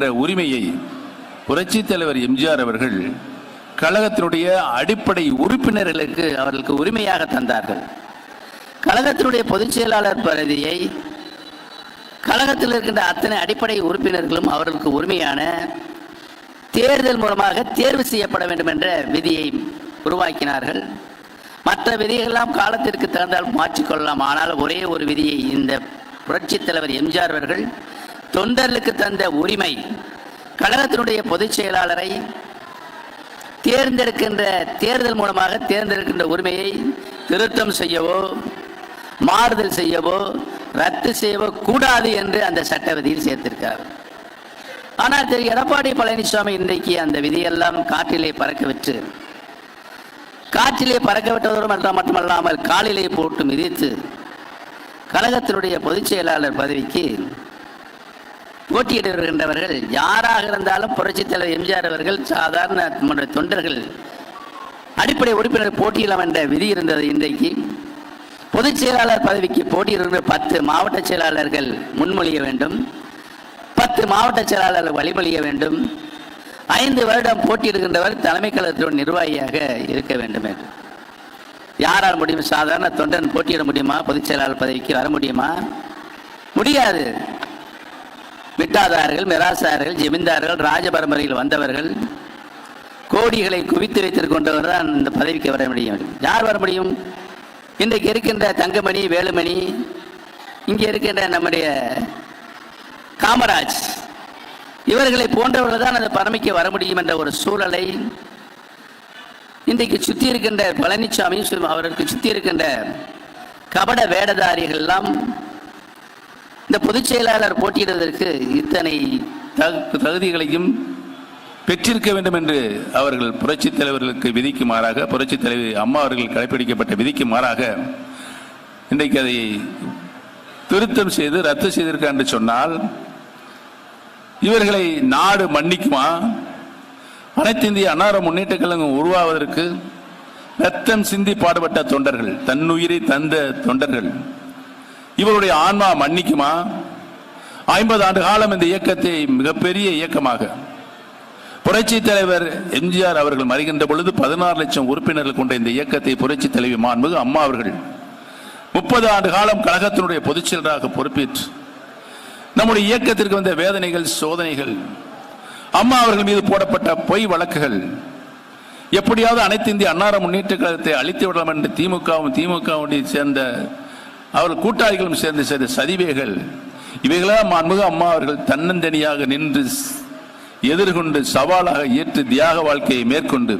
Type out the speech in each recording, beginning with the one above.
என்ற உரிமையை புரட்சித் தலைவர் எம்ஜிஆர் அவர்கள் கழகத்தினுடைய அடிப்படை உறுப்பினர்களுக்கு அவர்களுக்கு உரிமையாக தந்தார்கள். கழகத்தினுடைய பொதுச் செயலாளர் பதவியை கழகத்தில் இருக்கின்ற அத்தனை அடிப்படை உறுப்பினர்களும் அவர்களுக்கு உரிமையான தேர்தல் மூலமாக தேர்வு செய்யப்பட வேண்டும் என்ற விதியை உருவாக்கினார்கள். மற்ற விதிகளெல்லாம் காலத்திற்கு தகுந்தால் மாற்றிக்கொள்ளலாம். ஆனால் ஒரே ஒரு விதியை இந்த புரட்சித் தலைவர் எம்ஜிஆர் அவர்கள் தொண்டர்களுக்கு தந்த உரிமை கழகத்தினுடைய பொதுச் செயலாளரை தேர்ந்தெடுக்கின்ற தேர்தல் மூலமாக தேர்ந்தெடுக்கின்ற உரிமையை திருத்தம் செய்யவோ மாறுதல் செய்யவோ ரத்து செய்யவோ கூடாது என்று அந்த சட்ட விதியில் சேர்த்திருக்கார் ஆனால் திரு எடப்பாடி பழனிசாமி இன்றைக்கு அந்த விதியெல்லாம் காற்றிலே பறக்க விட்டு காற்றிலே பறக்க விட்டதோடு மட்டும் மட்டுமல்லாமல் காலிலே போட்டு மிதித்து கழகத்தினுடைய பொதுச் செயலாளர் பதவிக்கு போட்டியிட வருகின்றவர்கள் யாராக இருந்தாலும் புரட்சித் தலைவர் எம்ஜிஆர் அவர்கள் சாதாரண நம்முடைய தொண்டர்கள் அடிப்படை உறுப்பினர் போட்டியிடலாம் என்ற விதி இருந்தது இன்றைக்கு. பொதுச் செயலாளர் பதவிக்கு போட்டியிடுகிற பத்து மாவட்ட செயலாளர்கள் முன்மொழிய வேண்டும். பத்து மாவட்ட செயலாளர்கள் வழிமொழிய வேண்டும். ஐந்து வருடம் போட்டியிடுகின்றவர் தலைமை கழகத்தின் நிர்வாகியாக இருக்க வேண்டும் என்று. யாரால் முடியும்? சாதாரண தொண்டன் போட்டியிட முடியுமா? பொதுச் செயலாளர் பதவிக்கு வர முடியுமா? முடியாது. விட்டாதார்கள் மிராசார்கள் ஜமீன்தார்கள் ராஜபரம்பரையில் வந்தவர்கள் கோடிகளை குவித்து வைத்துக் தான் இந்த பதவிக்கு வர முடியும். யார் வர முடியும்? இன்றைக்கு இருக்கின்ற தங்கமணி வேலுமணி இங்கே இருக்கின்ற நம்முடைய காமராஜ் இவர்களை போன்றவர்கள் தான் அந்த பதவிக்கு வர முடியும் என்ற ஒரு சூழலை இன்றைக்கு சுற்றி இருக்கின்ற பழனிசாமியும் அவருக்கு சுற்றி இருக்கின்ற கபட வேடதாரிகள் எல்லாம் இந்த பொதுச் செயலாளர் போட்டியிடுவதற்கு இத்தனை தகுதிகளையும் பெற்றிருக்க வேண்டும் என்று அவர்கள் புரட்சித் தலைவர்களுக்கு விதிக்கு மாறாக புரட்சித் தலைவி அம்மா அவர்கள் கடைபிடிக்கப்பட்ட விதிக்கு மாறாக இன்றைக்கு அதை திருத்தம் செய்து ரத்து செய்திருக்க என்று சொன்னால் இவர்களை நாடு மன்னிக்குமா? அனைத்து இந்திய அன்னார முன்னேற்ற கழகம் உருவாவதற்கு ரத்தம் சிந்தி பாடுபட்ட தொண்டர்கள் தன்னுயிரை தந்த தொண்டர்கள் இவருடைய ஆன்மா மன்னிக்குமா? ஐம்பது ஆண்டு காலம் இந்த இயக்கத்தை மிகப்பெரிய இயக்கமாக. புரட்சி தலைவர் எம்ஜிஆர் அவர்கள் மறைகின்ற பொழுது பதினாறு லட்சம் உறுப்பினர்கள் கொண்ட இந்த இயக்கத்தை புரட்சி தலைவி மாண்புகு அம்மா அவர்கள் முப்பது ஆண்டு காலம் கழகத்தினுடைய பொதுச் செயலராக பொறுப்பேற்று நம்முடைய இயக்கத்திற்கு வந்த வேதனைகள் சோதனைகள் அம்மா அவர்கள் மீது போடப்பட்ட பொய் வழக்குகள் எப்படியாவது அனைத்து இந்திய அன்னார முன்னேற்ற கழகத்தை அழித்து விடலாம் என்று திமுகவும் திமுகவுடைய சேர்ந்த அவர் கூட்டாளிகளும் சேர்ந்து செய்த சதிவேகள் இவைகளெல்லாம் மாண்புக அம்மா அவர்கள் தன்னந்தனியாக நின்று எதிர்கொண்டு சவாலாக ஏற்று தியாக வாழ்க்கையை மேற்கொண்டு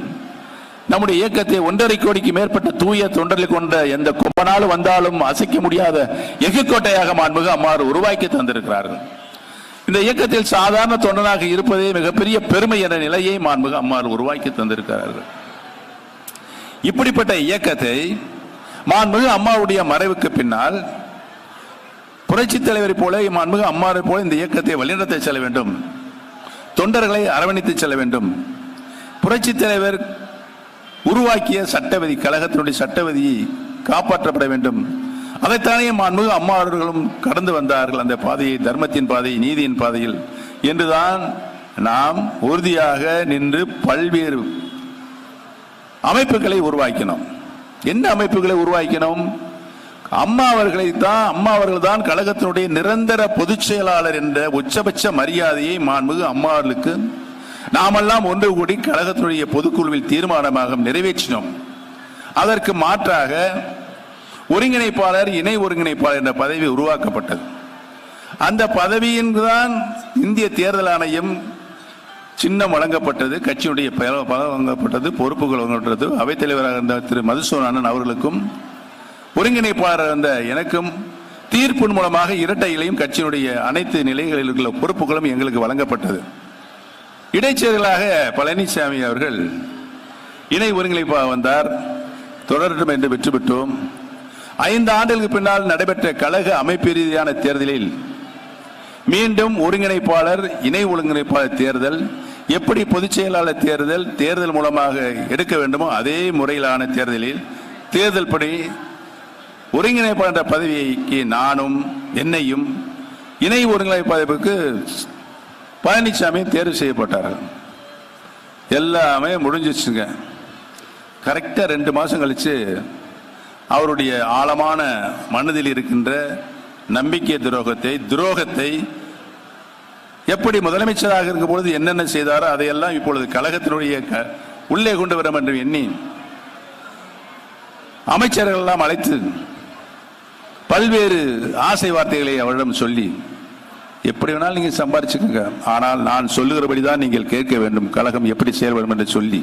நம்முடைய இயக்கத்தை ஒன்றரை கோடிக்கு மேற்பட்ட தூய தொண்டர்களை கொண்ட எந்த கொம்பனாலும் வந்தாலும் அசைக்க முடியாத எஃகுக்கோட்டையாக மாண்புக அம்மாறு உருவாக்கி தந்திருக்கிறார்கள். இந்த இயக்கத்தில் சாதாரண தொண்டனாக இருப்பதே மிகப்பெரிய பெருமை என்ற நிலையை மாண்புக அம்மாறு உருவாக்கி தந்திருக்கிறார்கள். இப்படிப்பட்ட இயக்கத்தை மாண்புமிகு அம்மாவுடைய மறைவுக்கு பின்னால் புரட்சித் தலைவரை போல மாண்புமிகு அம்மாவை போல இந்த இயக்கத்தை வழிநடத்த செல்ல வேண்டும். தொண்டர்களை அரவணைத்து செல்ல வேண்டும். புரட்சி தலைவர் உருவாக்கிய சட்டவிதி கழகத்தினுடைய சட்டவிதியை காப்பாற்றப்பட வேண்டும். அதைத்தானே மாண்புமிகு அம்மா அவர்களும் கடந்து வந்தார்கள். அந்த பாதையை தர்மத்தின் பாதை நீதியின் பாதையில். என்றுதான் நாம் உறுதியாக நின்று பல்வேறு அமைப்புகளை உருவாக்கினோம். என்ன அமைப்புகளை உருவாக்கினோம்? அம்மா அவர்களை தான் அம்மா அவர்கள் தான் கழகத்தினுடைய நிரந்தர பொதுச் செயலாளர் என்ற உச்சபட்ச மரியாதையை மாண்புகு அம்மா அவர்களுக்கு நாமெல்லாம் ஒன்று கூடி கழகத்தினுடைய பொதுக்குழுவில் தீர்மானமாக நிறைவேற்றினோம். அதற்கு மாற்றாக ஒருங்கிணைப்பாளர் இணை ஒருங்கிணைப்பாளர் என்ற பதவி உருவாக்கப்பட்டது. அந்த பதவியின் தான் இந்திய தேர்தல் ஆணையம் சின்னம் வழங்கப்பட்டது கட்சியுடைய பெயர் பதவி வழங்கப்பட்டது பொறுப்புகள் வழங்கப்பட்டது. அவைத்தலைவராக இருந்த திரு மதுசூதனன் அவர்களுக்கும் ஒருங்கிணைப்பாளராக இருந்த எனக்கும் தீர்ப்பின் மூலமாக இரட்டையிலையும் கட்சியினுடைய அனைத்து நிலைகளில் உள்ள பொறுப்புகளும் எங்களுக்கு வழங்கப்பட்டது. இடைச்செயலாக பழனிசாமி அவர்கள் இணை ஒருங்கிணைப்பாக வந்தார். தொடரட்டும் என்று வெற்றி பெற்றோம் ஐந்து ஆண்டுகளுக்கு பின்னால் நடைபெற்ற கழக அமைப்பு ரீதியான தேர்தலில் மீண்டும் ஒருங்கிணைப்பாளர் இணை ஒருங்கிணைப்பாளர் தேர்தல் எப்படி பொதுச் செயலாளர் தேர்தல் தேர்தல் மூலமாக எடுக்க வேண்டுமோ அதே முறையிலான தேர்தலில் தேர்தல் படி ஒருங்கிணைப்பாளர் பதவிக்கு நானும் என்னையும் இணை ஒருங்கிணைப்பாளருக்கு பழனிசாமி தேர்வு செய்யப்பட்டார்கள். எல்லாமே முடிஞ்சிச்சுங்க. கரெக்டாக ரெண்டு மாதம் கழித்து அவருடைய ஆழமான மனதில் இருக்கின்ற நம்பிக்கை துரோகத்தை துரோகத்தை எப்படி முதலமைச்சராக இருக்கும் பொழுது என்னென்ன செய்தாரோ அதையெல்லாம் இப்பொழுது கழகத்தினுடைய க- உள்ளே கொண்டு வரும் என்று எண்ணி அமைச்சர்கள் எல்லாம் அழைத்து பல்வேறு ஆசை வார்த்தைகளை அவரிடம் சொல்லி எப்படி வேணாலும் நீங்கள் சம்பாரிச்சுக்கோங்க. ஆனால் நான் சொல்லுகிறபடி தான் நீங்கள் கேட்க வேண்டும். கழகம் எப்படி செயல்படும் என்று சொல்லி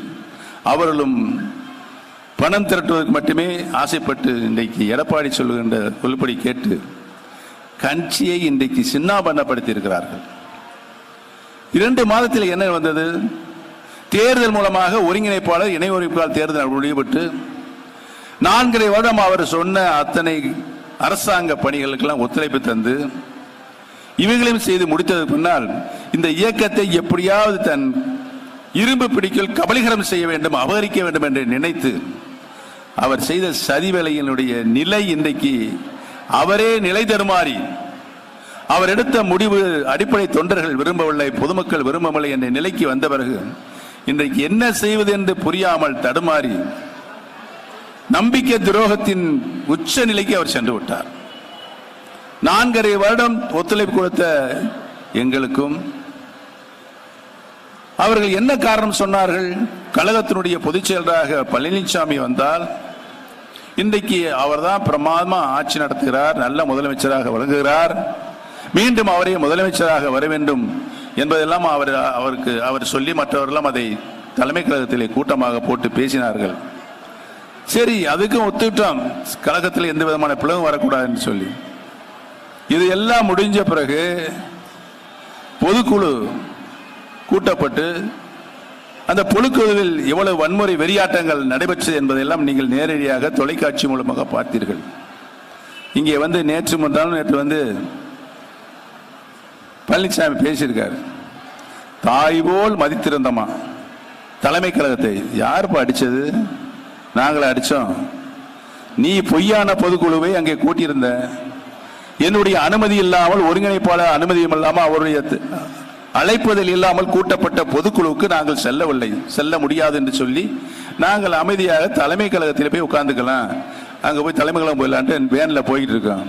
அவர்களும் பணம் திரட்டுவதற்கு மட்டுமே ஆசைப்பட்டு இன்றைக்கு எடப்பாடி சொல்லுகின்ற சொல்லுபடி கேட்டு கட்சியை இன்றைக்கு சின்னாபண்ணப்படுத்தி இருக்கிறார்கள் இரண்டு மாதத்தில் என்ன வந்தது தேர்தல் மூலமாக ஒருங்கிணைப்பாளர் இணை ஒருங்கிணைப்பாளர் தேர்தல் முடிவுபட்டு நான்கரை வருடம் அவர் சொன்ன அத்தனை அரசாங்க பணிகளுக்கெல்லாம் ஒத்துழைப்பு தந்து இவைகளையும் செய்து முடித்ததற்கு பின்னால் இந்த இயக்கத்தை எப்படியாவது தன் இரும்பு பிடிக்கல் கபலீகரம் செய்ய வேண்டும் அபகரிக்க வேண்டும் என்று நினைத்து அவர் செய்த சதிவேலையினுடைய நிலை இன்றைக்கு அவரே நிலை தருமாறி அவர் எடுத்த முடிவு அடிப்படை தொண்டர்கள் விரும்பவில்லை பொதுமக்கள் விரும்பவில்லை என்ற நிலைக்கு வந்த பிறகு இன்றைக்கு என்ன செய்வது என்று புரியாமல் தடுமாறி நம்பிக்கை துரோகத்தின் உச்ச நிலைக்கு அவர் சென்று விட்டார். நான்கரை வருடம் ஒத்துழைப்பு கொடுத்த எங்களுக்கும் அவர்கள் என்ன காரணம் சொன்னார்கள்? கழகத்தினுடைய பொதுச் செயலராக பழனிசாமி வந்தால் இன்றைக்கு அவர்தான் பிரமாதமா ஆட்சி நடத்துகிறார் நல்ல முதலமைச்சராக விளங்குகிறார் மீண்டும் அவரே முதலமைச்சராக வர வேண்டும் என்பதெல்லாம் அவர் அவருக்கு அவர் சொல்லி மற்றவரெல்லாம் அதை தலைமை கழகத்திலே கூட்டமாக போட்டு பேசினார்கள். சரி அதுக்கும் ஒத்துக்கிட்டோம். கழகத்தில் எந்த விதமான பிளவும் வரக்கூடாதுன்னு சொல்லி. இது எல்லாம் முடிஞ்ச பிறகு பொதுக்குழு கூட்டப்பட்டு அந்த பொதுக்குழுவில் எவ்வளவு வன்முறை வெறியாட்டங்கள் நடைபெற்றது என்பதையெல்லாம் நீங்கள் நேரடியாக தொலைக்காட்சி மூலமாக பார்த்தீர்கள். இங்கே வந்து நேற்று முன்னாலும் நேற்று வந்து பழனிசாமி பேசியிருக்கார். தாய் போல் மதித்திருந்தமா தலைமை கழகத்தை யாருப்பா அடிச்சது? நாங்களே அடிச்சோம். நீ பொய்யான பொதுக்குழுவை அங்கே கூட்டியிருந்த. என்னுடைய அனுமதி இல்லாமல் ஒருங்கிணைப்பாளர் அனுமதியும் இல்லாமல் அவருடைய அழைப்பதில் இல்லாமல் கூட்டப்பட்ட பொதுக்குழுவுக்கு நாங்கள் செல்லவில்லை. செல்ல முடியாது என்று சொல்லி நாங்கள் அமைதியாக தலைமை கழகத்தில் போய் உட்காந்துக்கலாம் அங்கே போய் தலைமை கழகம் போயிடலான்ட்டு வேனில் போய்கிட்டு இருக்கோம்.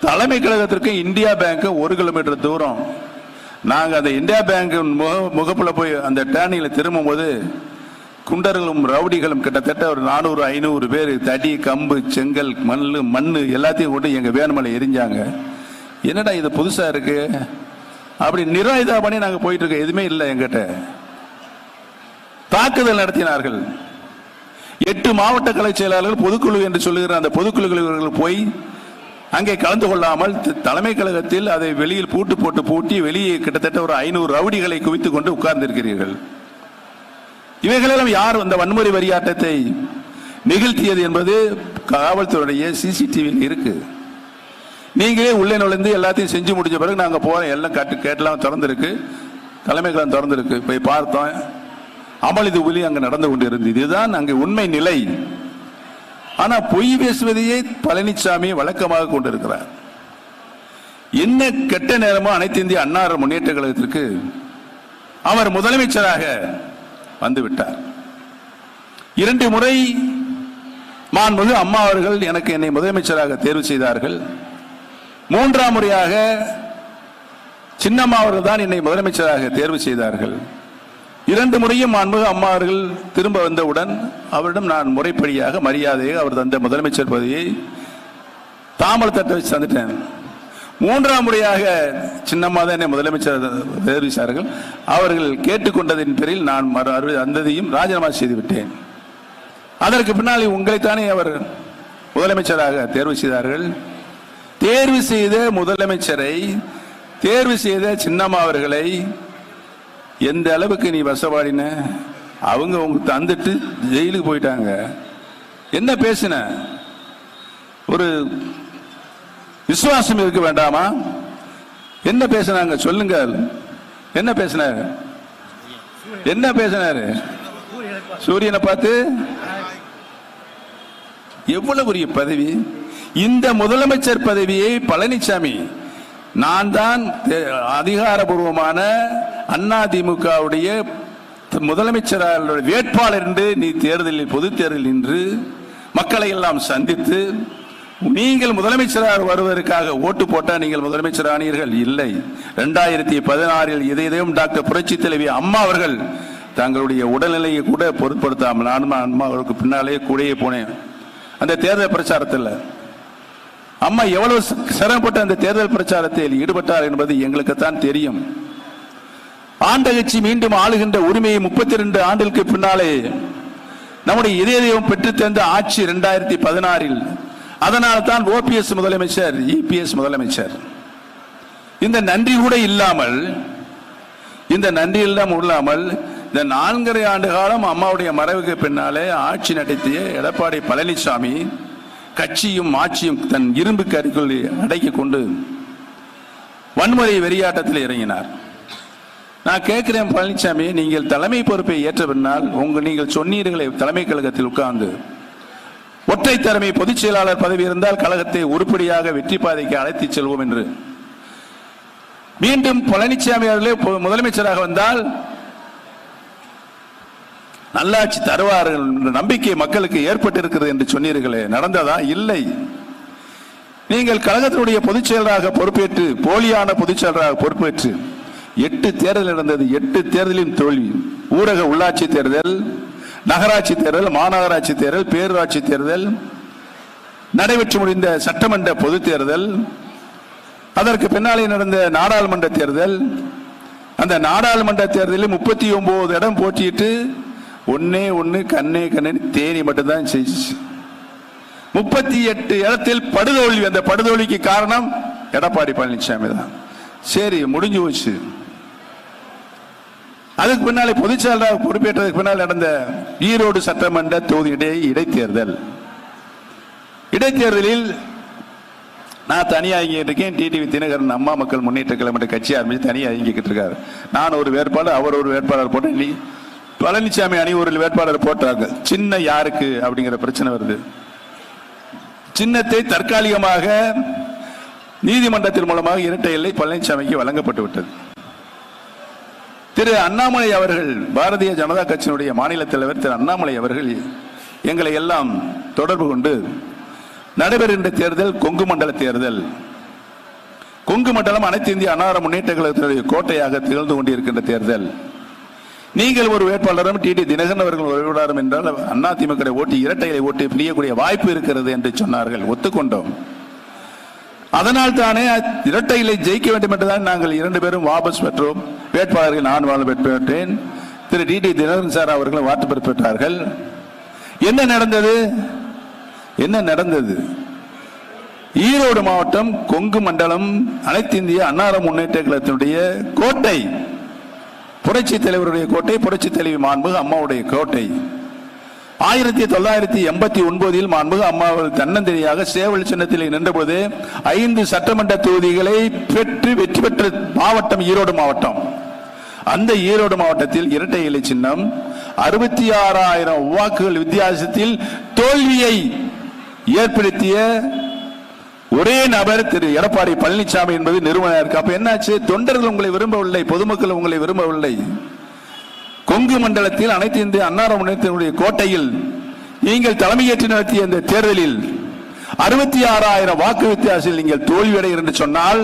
தலைமை கழகத்திற்கு இந்தியா பேங்க் ஒரு கிலோமீட்டர் தூரம். நாங்கள் அந்த இந்தியா பேங்க் முக முகப்புல போய் அந்த டேர்னியில் திரும்பும் போது குண்டர்களும் ரவுடிகளும் கிட்டத்தட்ட ஒரு நானூறு ஐநூறு பேர் தடி கம்பு செங்கல் மண் மண் எல்லாத்தையும் கொண்டு எங்கள் வேணுமலை எரிஞ்சாங்க. என்னடா இது புதுசாக இருக்கு? அப்படி நிராயுதா பண்ணி நாங்கள் போயிட்டு இருக்கோம். எதுவுமே இல்லை எங்கிட்ட. தாக்குதல் நடத்தினார்கள். எட்டு மாவட்ட கலை செயலாளர்கள் பொதுக்குழு என்று சொல்லுகிற அந்த பொதுக்குழுக்கள் போய் அங்கே கலந்து கொள்ளாமல் தலைமை கழகத்தில் அதை வெளியில் பூட்டு போட்டு பூட்டி வெளியே கிட்டத்தட்ட ஒரு ஐநூறு ரவுடிகளை குவித்துக் கொண்டு உட்கார்ந்திருக்கிறீர்கள். இவைகளெல்லாம் யார் அந்த வன்முறை வரியாட்டத்தை நிகழ்த்தியது என்பது காவல்துறையுடைய சிசிடிவியில் இருக்கு. நீங்களே உள்ளே நுழைந்து எல்லாத்தையும் செஞ்சு முடிஞ்ச பிறகு நாங்கள் போகிறோம் எல்லாம் கட்டு கேட்டெல்லாம் தலைமை தலைமைக்கெல்லாம் திறந்துருக்கு. போய் பார்த்தோம். அமல் இது ஒலி நடந்து நடந்து கொண்டிருந்தது. இதுதான் அங்கே உண்மை நிலை. ஆனா பொய் பேசுவதையே பழனிசாமி வழக்கமாக கொண்டிருக்கிறார். என்ன கெட்ட நேரமோ அனைத்து இந்திய அன்னார முன்னேற்ற கழகத்திற்கு அவர் முதலமைச்சராக வந்துவிட்டார். இரண்டு முறை மாண்புமிகு அம்மா அவர்கள் எனக்கு என்னை முதலமைச்சராக தேர்வு செய்தார்கள். மூன்றாம் முறையாக சின்னம்மா அவர்கள் தான் என்னை முதலமைச்சராக தேர்வு செய்தார்கள். இரண்டு முறையும் மாண்புமிகு அம்மா அவர்கள் திரும்ப வந்தவுடன் அவரிடம் நான் முறைப்படியாக மரியாதையை அவர் தந்த முதலமைச்சர் பதவியை தாமல் தட்டை வச்சு தந்துட்டேன். மூன்றாம் முறையாக சின்னம்மா தான் என்னை முதலமைச்சர் தேர்வு செய்தார்கள் அவர்கள் கேட்டுக்கொண்டதின் பேரில் நான் மறு அறு- அந்ததையும் ராஜினாமா செய்துவிட்டேன். அதற்கு பின்னால் உங்களைத்தானே அவர் முதலமைச்சராக தேர்வு செய்தார்கள். தேர்வு செய்த முதலமைச்சரை தேர்வு செய்த சின்னம்மா அவர்களை எந்த அளவுக்கு நீ வசவாடின? அவங்க அவங்க தந்துட்டு ஜெயிலுக்கு போயிட்டாங்க. என்ன பேசின? ஒரு விசுவாசம் இருக்க வேண்டாமா? என்ன பேசினாங்க? சொல்லுங்க. என்ன பேசினாரு? என்ன பேசினாரு? சூரியனை பார்த்து எவ்வளவு பெரிய பதவி? இந்த முதலமைச்சர் பதவியை பழனிசாமி நான் தான் அதிகாரபூர்வமான அண்ணா திமுகவுடைய முதலமைச்சர் வேட்பாளர் என்று நீ தேர்தலில் பொது தேர்தலில் நின்று மக்களை எல்லாம் சந்தித்து நீங்கள் முதலமைச்சராக வருவதற்காக ஓட்டு போட்டால் நீங்கள் முதலமைச்சர் ஆனீர்கள். இல்லை. ரெண்டாயிரத்தி பதினாறில் இதையும் டாக்டர் புரட்சி தலைவி அம்மா அவர்கள் தங்களுடைய உடல்நிலையை கூட பொருட்படுத்தாமல் நானும் அம்மா அவருக்கு பின்னாலே கூடயே போனேன். அந்த தேர்தல் பிரச்சாரத்தில் அம்மா எவ்வளவு சிரமப்பட்டு அந்த தேர்தல் பிரச்சாரத்தில் ஈடுபட்டார் என்பது எங்களுக்குத்தான் தெரியும். ஆண்டகட்சி மீண்டும் ஆளுகின்ற உரிமையை முப்பத்தி ரெண்டு ஆண்டுகளுக்கு பின்னாலே நம்முடைய இதய தெய்வம் பெற்றுத்தந்த ஆட்சி இரண்டாயிரத்தி பதினாறில் அதனால் தான் ஓபிஎஸ் முதலமைச்சர் இபிஎஸ் முதலமைச்சர். இந்த நன்றி கூட இல்லாமல் இந்த நன்றி எல்லாம் இல்லாமல் இந்த நான்கரை ஆண்டு காலம் அம்மாவுடைய மறைவுக்கு பின்னாலே ஆட்சி நடத்திய எடப்பாடி பழனிசாமி கட்சியும் ஆட்சியும் தன் இரும்பு கருக்குள் அடக்கி கொண்டு வன்முறை வெறியாட்டத்தில் இறங்கினார். நான் கேட்கிறேன் பழனிசாமி நீங்கள் தலைமை பொறுப்பை ஏற்ற பின்னால் உங்கள் நீங்கள் சொன்னீர்களே தலைமை கழகத்தில் உட்கார்ந்து. ஒற்றை தலைமை பொதுச் செயலாளர் பதவி இருந்தால் கழகத்தை உருப்படியாக வெற்றி பாதைக்கு அழைத்துச் செல்வோம் என்று. மீண்டும் பழனிசாமி அவர்களே முதலமைச்சராக வந்தால் நல்லாட்சி தருவார்கள் என்ற நம்பிக்கை மக்களுக்கு ஏற்பட்டிருக்கிறது என்று சொன்னீர்களே நடந்ததா? இல்லை. நீங்கள் கழகத்தினுடைய பொதுச் செயலராக பொறுப்பேற்று போலியான பொதுச் செயலராக பொறுப்பேற்று எட்டு தேர்தல் நடந்தது. எட்டு தேர்தலின் தோல்வி. ஊரக உள்ளாட்சி தேர்தல் நகராட்சி தேர்தல் மாநகராட்சி தேர்தல் பேரூராட்சி தேர்தல் நடைபெற்று முடிந்த சட்டமன்ற பொதுத் தேர்தல் அதற்கு பின்னாலே நடந்த நாடாளுமன்ற தேர்தல். அந்த நாடாளுமன்ற தேர்தலில் முப்பத்தி ஒன்பது இடம் போட்டியிட்டு ஒன்னே ஒன்று கண்ணே கண்ணே தேனி மட்டும்தான் செய்ச்சு முப்பத்தி எட்டு இடத்தில் படுதோல்வி. அந்த படுதோல்விக்கு காரணம் எடப்பாடி பழனிசாமி தான். சரி முடிஞ்சு போச்சு. அதுக்கு பின்னாலே பொதுச்செயலாளர் பொறுப்பேற்றதுக்கு பின்னால் நடந்த ஈரோடு சட்டமன்ற தொகுதி இடை இடைத்தேர்தல். இடைத்தேர்தலில் நான் தனியாக இங்கே இருக்கேன் டிடிவி தினகரன் அம்மா மக்கள் முன்னேற்ற கிழமை கட்சி ஆரம்பித்து தனியாக இயங்கிக்கிட்டு இருக்காரு. நான் ஒரு வேட்பாளர் அவர் ஒரு வேட்பாளர் போட்டு நீ பழனிசாமி அணி ஒரு வேட்பாளர் போட்டாங்க சின்ன யாருக்கு அப்படிங்கிற பிரச்சனை வருது. சின்னத்தை தற்காலிகமாக நீதிமன்றத்தின் மூலமாக இரட்டை எல்லை பழனிசாமிக்கு வழங்கப்பட்டு விட்டது. திரு அண்ணாமலை அவர்கள் பாரதிய ஜனதா கட்சியினுடைய மாநில தலைவர் திரு அண்ணாமலை அவர்கள் எங்களை எல்லாம் தொடர்பு கொண்டு நடைபெறுகின்ற தேர்தல் கொங்கு மண்டல தேர்தல். கொங்கு மண்டலம் அனைத்து இந்திய அன்னார முன்னேற்ற கழகத்தினுடைய கோட்டையாக திகழ்ந்து கொண்டிருக்கின்ற தேர்தல். நீங்கள் ஒரு வேட்பாளரும் டிடி தினகரன் அவர்கள் ஒரு வேட்பாளரும் என்றால் அண்ணா திமுக ஓட்டு இரட்டைகளை ஓட்டு பிரியக்கூடிய வாய்ப்பு இருக்கிறது என்று சொன்னார்கள். ஒத்துக்கொண்டோம். அதனால் தானே இரட்டைகளை ஜெயிக்க வேண்டும் என்றுதான் நாங்கள் இரண்டு பேரும் வாபஸ் பெற்றோம். வேட்பாளர்கள் நான் வாழ் பெற்றேன். Thiru T T Dhinakaran sir அவர்களும் வாட்டு பெற்றார்கள். என்ன நடந்தது? என்ன நடந்தது? ஈரோடு மாவட்டம் கொங்கு மண்டலம் அனைத்து இந்திய அன்னார முன்னேற்ற கழகத்தினுடைய கோட்டை. புரட்சி தலைவருடைய கோட்டை புரட்சி தலைவி மாண்பு அம்மாவுடைய கோட்டை. ஆயிரத்தி தொள்ளாயிரத்தி எண்பத்தி ஒன்பதில் மாண்புக அம்மா தன்னந்தனியாக சேவல் சின்னத்தில் நின்றபோது ஐந்து சட்டமன்ற தொகுதிகளை பெற்று வெற்றி பெற்ற மாவட்டம் ஈரோடு மாவட்டம். அந்த ஈரோடு மாவட்டத்தில் இரட்டை இலை சின்னம் அறுபத்தி ஆறாயிரம் வாக்குகள் வித்தியாசத்தில் தோல்வியை ஏற்படுத்திய ஒரே நபர் திரு எடப்பாடி பழனிசாமி என்பது நிறுவனம் அப்ப என்னாச்சு? தொண்டர்கள் உங்களை விரும்பவில்லை பொதுமக்கள் உங்களை விரும்பவில்லை. கொங்கு மண்டலத்தில் அனைத்து இந்திய அன்னார முன்னேற்றத்தினுடைய கோட்டையில் நீங்கள் தலைமையேற்று நடத்திய இந்த தேர்தலில் அறுபத்தி ஆறாயிரம் வாக்கு வித்தியாசத்தில் நீங்கள் தோல்வியடைகிறீர்கள் என்று சொன்னால்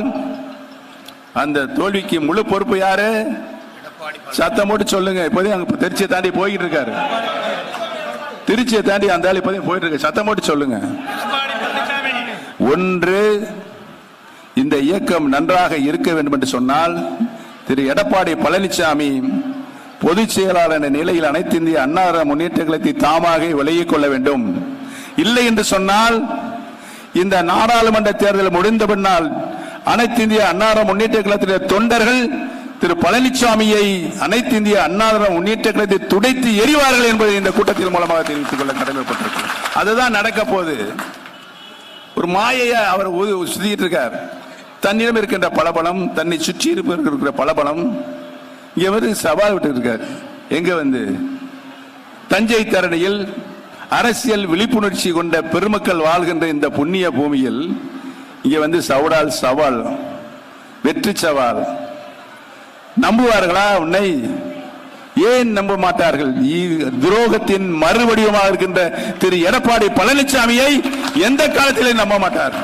அந்த தோல்விக்கு முழு பொறுப்பு யாரு? சத்தம் போட்டு சொல்லுங்க. இப்போதையும் அங்க திருச்சியை தாண்டி போய்கிட்டு இருக்காரு. திருச்சியை தாண்டி அந்த ஆள் இப்போதையும் போயிட்டு இருக்க. சத்தம் போட்டு சொல்லுங்க. ஒன்று இந்த இயக்கம் நன்றாக இருக்க வேண்டும் என்று சொன்னால் திரு எடப்பாடி பழனிசாமி பொதுச் செயலாளர் என்ற நிலையில் அனைத்து இந்திய அன்னார முன்னேற்ற கழகத்தை தாமாக விலகிக் கொள்ள வேண்டும். இல்லை என்று சொன்னால் இந்த நாடாளுமன்ற தேர்தல் முடிந்த பின்னால் அனைத்து இந்திய அன்னார முன்னேற்ற கழகத்தினுடைய தொண்டர்கள் திரு பழனிசாமியை அனைத்து இந்திய அன்னார முன்னேற்ற கழகத்தை துடைத்து எறிவார்கள் என்பதை இந்த கூட்டத்தின் மூலமாக தெரிவித்துக் கொள்ள கடமைப்பட்டிருக்கிறது அதுதான் நடக்க போகுது. ஒரு மாயையை அவர் சுத்திட்டு இருக்கார். தன்னிடம் இருக்கின்ற பலபலம் தன்னை சுற்றி இருப்பவர்கள் இருக்கிற பலபலம் இங்க வந்து சவால் விட்டு இருக்கார். எங்க வந்து? தஞ்சை தரணியில் அரசியல் விழிப்புணர்ச்சி கொண்ட பெருமக்கள் வாழ்கின்ற இந்த புண்ணிய பூமியில் இங்க வந்து சவுடால் சவால். வெற்றி சவால். நம்புவார்களா உன்னை? ஏன் நம்ப மாட்டார்கள்? துரோகத்தின் மறுவடிவமாக இருக்கின்ற திரு எடப்பாடி பழனிசாமியை எந்த காலத்திலே நம்ப மாட்டார்?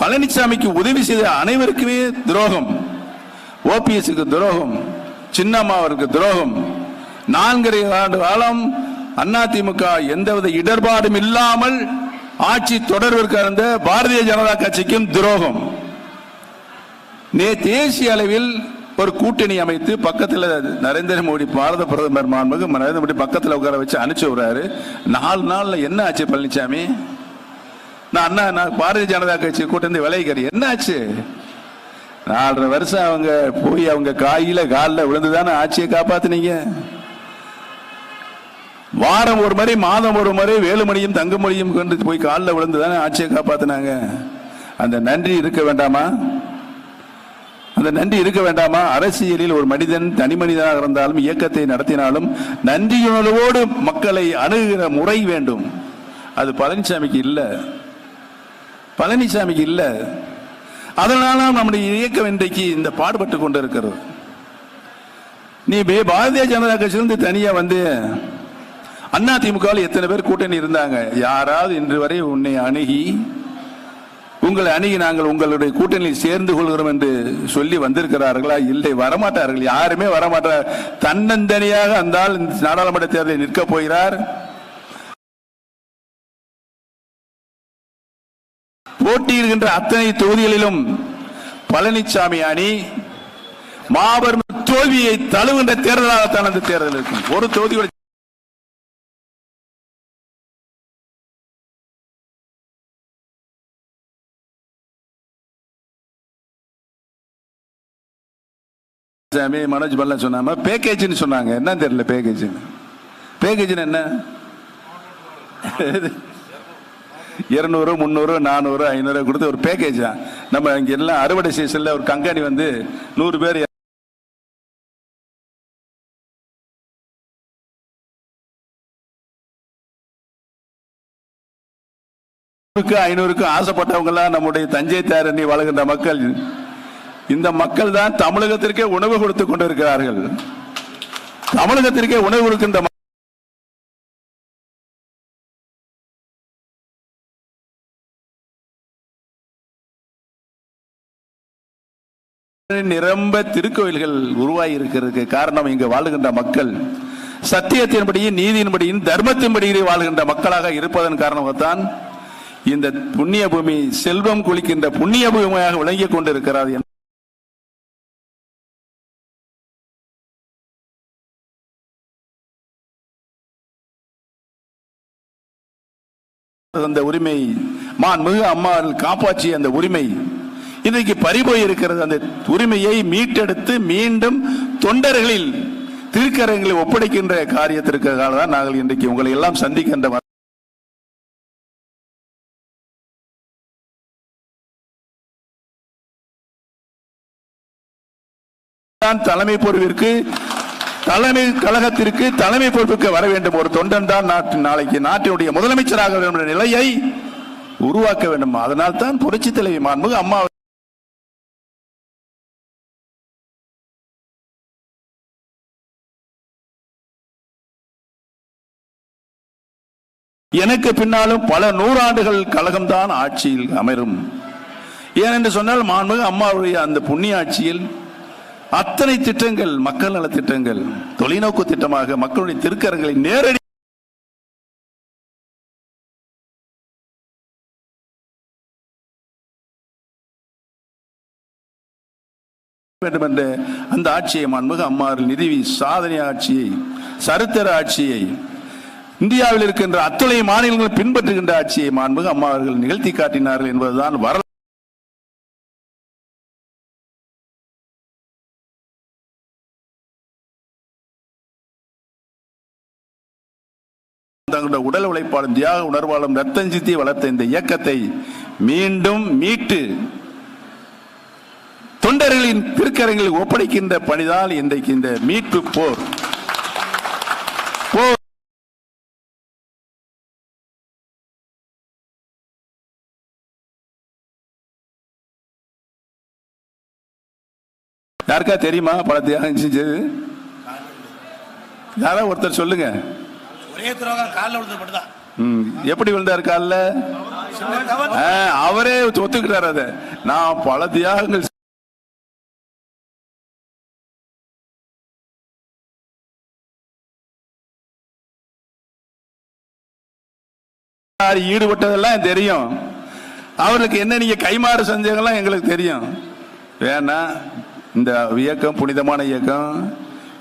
பழனிசாமிக்கு உதவி செய்த அனைவருக்குமே துரோகம். ஓபிஎஸ்க்கு துரோகம். சின்னம்மாவிற்கு துரோகம். நான்கரை ஆண்டு காலம் அதிமுக எந்தவித இடர்பாடும் இல்லாமல் ஆட்சி தொடர்பிற்கு இருந்த பாரதிய ஜனதா கட்சிக்கும் துரோகம். நே தேசிய அளவில் ஒரு கூட்டணி அமைத்து பக்கத்தில் நரேந்திர மோடி பாரத பிரதமர் மாண்புக்கு நரேந்திர மோடி பக்கத்தில் உட்கார வச்சு அனுப்பிச்சு விடுறாரு. நாலு நாளில் என்ன ஆச்சு பழனிசாமி நான் அண்ணா நான் பாரதிய ஜனதா கட்சி கூட்டந்து விளைவிக்கிறேன் என்ன ஆச்சு நாலரை வருஷம் அவங்க போய் அவங்க காயில காலில் விழுந்துதானே ஆட்சியை காப்பாத்தினீங்க? வாரம் ஒரு முறை மாதம் ஒரு முறை வேலுமணியும் தங்கமணியும் கொண்டு போய் காலில் விழுந்து தானே ஆட்சியை காப்பாத்தினாங்க. அந்த நன்றி இருக்க வேண்டாமா? அந்த நன்றி இருக்க வேண்டாமா? அரசியலில் ஒரு மனிதன் தனி மனிதனாக இருந்தாலும் இயக்கத்தை நடத்தினாலும் நன்றியுணர்வோடு மக்களை அணுகுகிற முறை வேண்டும். அது பழனிசாமிக்கு இல்லை. பழனிசாமிக்கு இல்லை. அதனால நம்முடைய இயக்கம் இன்றைக்கு இந்த பாடுபட்டு கொண்டிருக்கிறது நீ பே- பாரதிய ஜனதா கட்சியிலிருந்து தனியா வந்து அண்ணா திமுகவில் எத்தனை பேர் கூட்டணி இருந்தாங்க? யாராவது இன்று வரை உன்னை அணுகி உங்களை அணுகி நாங்கள் உங்களுடைய கூட்டணியில் சேர்ந்து கொள்கிறோம் என்று சொல்லி வந்திருக்கிறார்களா? இல்லை வரமாட்டார்கள். யாருமே வரமாட்டார். தன்னந்தனியாக அந்த இந்த நாடாளுமன்ற தேர்தலில் நிற்கப் போகிறார். போட்டியிடுகின்ற அத்தனை தொகுதிகளிலும் பழனிசாமி அணி மாபெரும் தோல்வியை தழுவுகின்ற தேர்தலாகத்தான் அந்த தேர்தல் இருக்கும். ஒரு தொகுதியோட சாமி மனோஜ் பல்லன் சொன்னாம பேக்கேஜ்னு சொன்னாங்க. என்ன தெரியல பேக்கேஜ்னு பேக்கேஜ்னு என்ன? இருநூறு முந்நூறு நானூறு ஐநூறு கொடுத்து ஒரு பேக்கேஜ் தான். நம்ம இங்கே எல்லாம் அறுவடை சீசனில் ஒரு கங்காணி வந்து நூறு பேர் நூறுக்கு ஐநூறுக்கு ஆசைப்பட்டவங்க நம்முடைய தஞ்சை தாரணி வழங்குகின்ற மக்கள் இந்த மக்கள் தான் தமிழகத்திற்கே உணவு கொடுத்து கொண்டிருக்கிறார்கள். தமிழகத்திற்கே உணவு கொடுக்கின்ற நிரம்ப திருக்கோயில்கள் உருவாகி இருக்கிறதுக்கு காரணம் இங்கு வாழுகின்ற மக்கள். சத்தியத்தின்படியும் நீதியின்படியும் தர்மத்தின்படியே வாழ்கின்ற மக்களாக இருப்பதன் காரணமாகத்தான் இந்த புண்ணிய பூமி செல்வம் குளிக்கின்ற புண்ணிய பூமியாக விளங்கிக் கொண்டிருக்கிறது என்று அந்த உரிமை மிகு அம்மாள் காப்பாற்றிய அந்த உரிமை இன்றைக்கு பறிபோய் இருக்கிறது அந்த உரிமையை மீட்டெடுத்து மீண்டும் தொண்டர்களில் திருக்கரங்களை ஒப்படைக்கின்ற காரியத்திற்காக தான் நாங்கள் இன்றைக்கு உங்களை எல்லாம் சந்திக்கின்ற தலைமை பொறுப்பிற்கு தலைமை கழகத்திற்கு தலைமை பொறுப்புக்கு வர வேண்டும். ஒரு தொண்டன் தான் நாட்டு நாளைக்கு நாட்டினுடைய முதலமைச்சராக வேண்டும் நிலையை உருவாக்க வேண்டும். அதனால் தான் புரட்சி தலைவி மாண்புமிகு அம்மா எனக்கு பின்னாலும் பல நூறாண்டுகள் கழகம்தான் ஆட்சியில் அமரும். ஏனென்று சொன்னால் மாண்புமிகு அம்மாவுடைய அந்த புண்ணிய ஆட்சியில் அத்தனை திட்டங்கள் மக்கள் நல திட்டங்கள் தொலைநோக்கு திட்டமாக மக்களுடைய திருக்கரங்களை நேரடி வேண்டும் என்ற அந்த ஆட்சியை மாண்புமிகு அம்மாவில் நிறுவி சாதனை ஆட்சியை சரித்திர ஆட்சியை இந்தியாவில் இருக்கின்ற அத்துணை மாநிலங்கள் பின்பற்றுகின்ற ஆட்சியை மாண்புக அம்மா அவர்கள் நிகழ்த்தி காட்டினார்கள் என்பதுதான் வரலாறு. தங்களுடைய உடல் உழைப்பாலும் தியாக உணர்வாளரும் ரத்தம் சித்தி வளர்த்த இந்த இயக்கத்தை மீண்டும் மீட்டு தொண்டர்களின் திருக்கரங்களில் ஒப்படைக்கின்ற பணிதான் இன்றைக்கு இந்த மீட்பு போர். போர் யாருக்கா தெரியுமா? பல தியாகம் செஞ்சது? யாரோ ஒருத்தர் சொல்லுங்க. ஒரே துரோகம் காலில் எப்படி விழுந்தாரு காலில்? அவரே ஒத்துக்கிட்டார் அத. நான் பல தியாகங்கள் ஈடுபட்டதெல்லாம் தெரியும். அவருக்கு என்ன நீங்க கைமாறு செஞ்சதெல்லாம் எங்களுக்கு தெரியும். வேணா இந்த இயக்கம் புனிதமான இயக்கம்.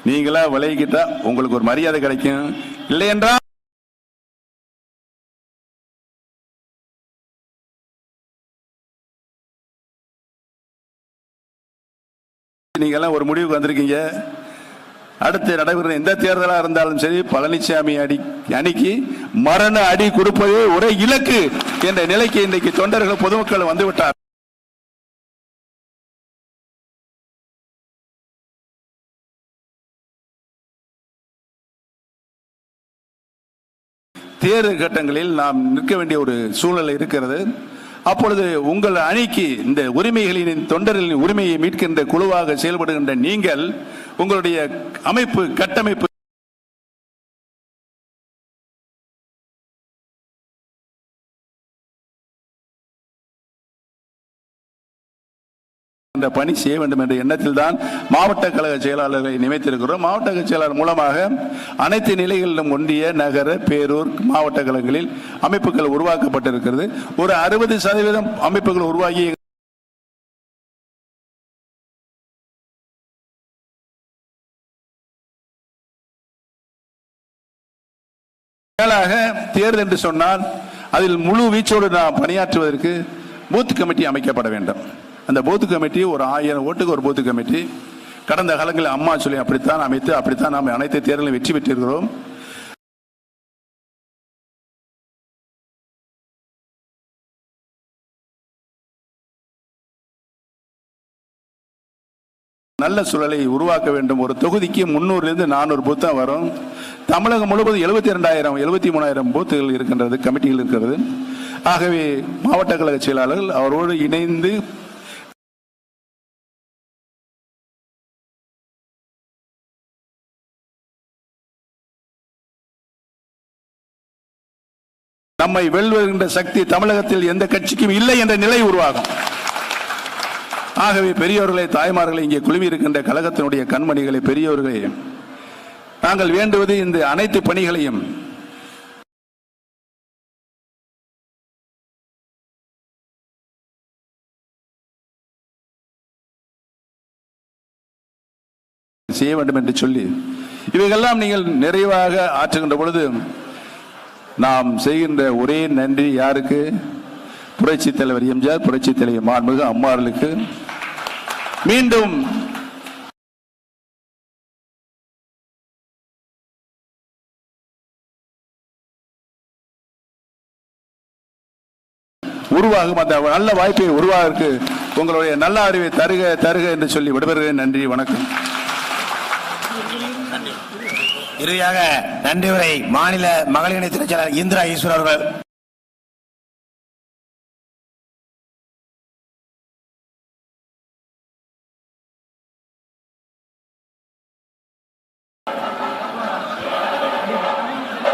நீங்களா விலகிக்கிட்டா உங்களுக்கு ஒரு மரியாதை கிடைக்கும். இல்லை என்றால் நீங்க எல்லாம் ஒரு முடிவுக்கு வந்திருக்கீங்க. அடுத்து நடைபெற எந்த தேர்தலா இருந்தாலும் சரி பழனிசாமி அடி அணிக்கு மரண அடி கொடுப்பதே ஒரே இலக்கு என்ற நிலைக்கு இன்றைக்கு தொண்டர்கள் பொதுமக்கள் வந்துவிட்டார் தேர்தல் கட்டங்களில் நாம் நிற்க வேண்டிய ஒரு சூழ்நிலை இருக்கிறது. அப்பொழுது உங்கள் அணிக்கு இந்த உரிமைகளின் தொண்டர்களின் உரிமையை மீட்கின்ற குழுவாக செயல்படுகின்ற நீங்கள் உங்களுடைய அமைப்பு கட்டமைப்பு என்ற பணி செய்ய வேண்டும் என்ற எண்ணத்தில் தான் மாவட்ட கழக செயலாளர்களை நியமித்திருக்கிறோம். மாவட்ட கழக செயலாளர் மூலமாக அனைத்து நிலைகளிலும் ஒன்றிய நகர பேரூர் மாவட்ட கழகங்களில் அமைப்புகள் உருவாக்கப்பட்டிருக்கிறது. ஒரு அறுபது சதவீதம் அமைப்புகள் உருவாகி மேலாக தேர்தல் என்று சொன்னால் அதில் முழு வீச்சோடு நாம் பணியாற்றுவதற்கு பூத் கமிட்டி அமைக்கப்பட வேண்டும். அந்த போத்து கமிட்டி ஒரு ஆயிரம் ஓட்டுக்கு ஒரு போத்து கமிட்டி கடந்த காலங்களில் அம்மா சொல்லி அப்படித்தான் அமைத்து அப்படித்தான் நாம் அனைத்து தேர்தலிலும் வெற்றி பெற்றிருக்கிறோம். நல்ல சூழலை உருவாக்க வேண்டும். ஒரு தொகுதிக்கு முன்னூறுலேருந்து நானூறு பூத் தான் வரும். தமிழகம் முழுவதும் எழுபத்தி ரெண்டாயிரம் எழுபத்தி மூணாயிரம் பூத்துகள் இருக்கின்றது கமிட்டிகள் இருக்கிறது. ஆகவே மாவட்ட கழக செயலாளர்கள் அவரோடு இணைந்து நம்மை வெல்வென்ற சக்தி தமிழகத்தில் எந்த கட்சிக்கும் இல்லை என்ற நிலை உருவாகும். ஆகவே பெரியவர்களை தாய்மார்களை இங்கே குழுமி இருக்கின்ற கழகத்தினுடைய கண்மணிகளை பெரியவர்களே நாங்கள் வேண்டுவது இந்த அனைத்து பணிகளையும் செய்ய வேண்டும் என்று சொல்லி இவைகள்லாம் நீங்கள் நிறைவாக ஆற்றுகின்ற பொழுது நாம் செய்கின்ற ஒரே நன்றி யாருக்கு? புரட்சி தலைவர் எம்ஜிஆர் புரட்சி தலைவர் மாண்புமிகு அம்மார்களுக்கு. மீண்டும் உருவாகும் அந்த நல்ல வாய்ப்பை உருவாக உங்களுடைய நல்ல அறிவை தருக தருக என்று சொல்லி விடைபெறுகிறேன் நன்றி வணக்கம். இறுதியாக நன்றி உரை மாநில மகளிர் துறை செயலாளர் இந்திரா ஈஸ்வர் அவர்கள்.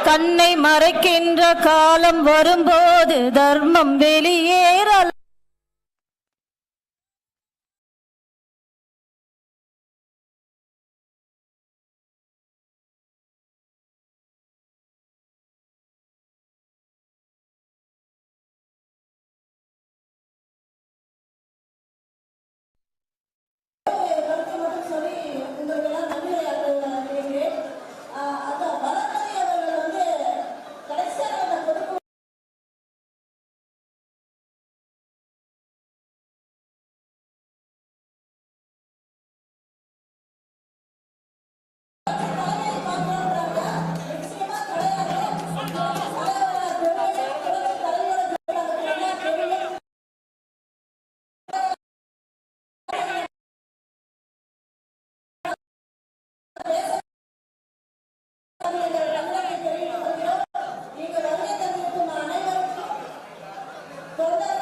தன்னை மறைக்கின்ற காலம் வரும்போது தர்மம் வெளியேற 너는